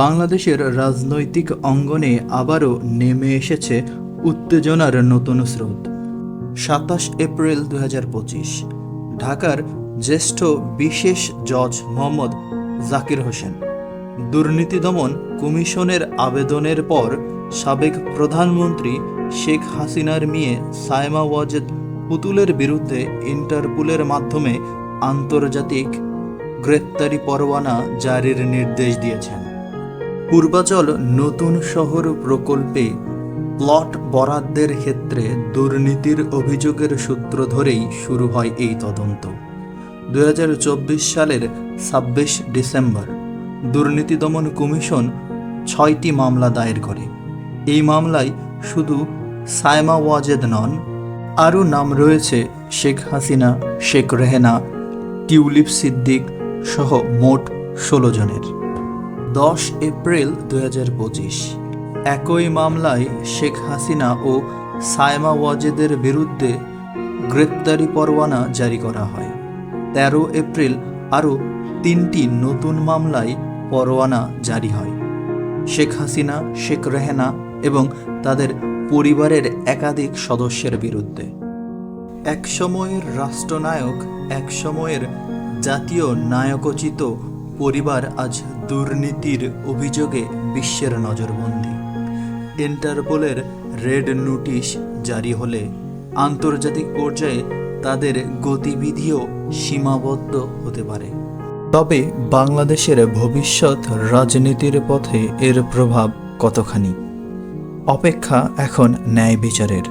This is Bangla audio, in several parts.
বাংলাদেশের রাজনৈতিক অঙ্গনে আবারও নেমে এসেছে উত্তেজনার নতুন স্রোত। সাতাশ এপ্রিল দু হাজার পঁচিশ, ঢাকার জ্যেষ্ঠ বিশেষ জজ মোহাম্মদ জাকির হোসেন। দুর্নীতি দমন কমিশনের আবেদনের পর সাবেক প্রধানমন্ত্রী শেখ হাসিনার মেয়ে সায়মা ওয়াজেদ পুতুলের বিরুদ্ধে ইন্টারপোলের মাধ্যমে আন্তর্জাতিক গ্রেপ্তারি পরোয়ানা জারির নির্দেশ দিয়েছেন। পূর্বাচল নতুন শহর প্রকল্পে প্লট বরাদ্দের ক্ষেত্রে দুর্নীতির অভিযোগের সূত্র ধরেই শুরু হয় এই তদন্ত। দু হাজার চব্বিশ সালের ছাব্বিশ ডিসেম্বর, দুর্নীতি দমন কমিশন ছয়টি মামলা দায়ের করে। এই মামলায় শুধু সায়মা ওয়াজেদ নন, আরও নাম রয়েছে শেখ হাসিনা, শেখ রেহেনা, টিউলিপ সিদ্দিক সহ মোট ষোলো জনের। দশ এপ্রিল দু হাজার পঁচিশ। একই মামলায় শেখ হাসিনা ও সায়মা ওয়াজেদের বিরুদ্ধে গ্রেপ্তারি পরোয়ানা জারি করা হয়। তেরো এপ্রিল আরও তিনটি নতুন মামলায় পরোয়ানা জারি হয়। শেখ হাসিনা, শেখ রেহেনা এবং তাদের পরিবারের একাধিক সদস্যের বিরুদ্ধে। এক সময়ের রাষ্ট্রনায়ক এক সময়ের জাতীয় নায়কোচিত পরিবার আজ দুর্নীতির অভিযোগে বিশ্বের নজরবন্দি। ইন্টারপোলের রেড নোটিশ জারি হলে আন্তর্জাতিক পর্যায়ে তাদের গতিবিধিও সীমাবদ্ধ হতে পারে। তবে বাংলাদেশের ভবিষ্যৎ রাজনীতির পথে এর প্রভাব কতখানি? অপেক্ষা এখন ন্যায় বিচারের।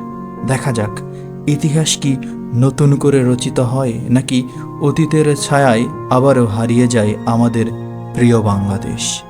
দেখা যাক, ইতিহাস কি নতুন করে রচিত হয় নাকি অতীতের ছায়ায় আবারও হারিয়ে যায় আমাদের প্রিয় বাংলাদেশ?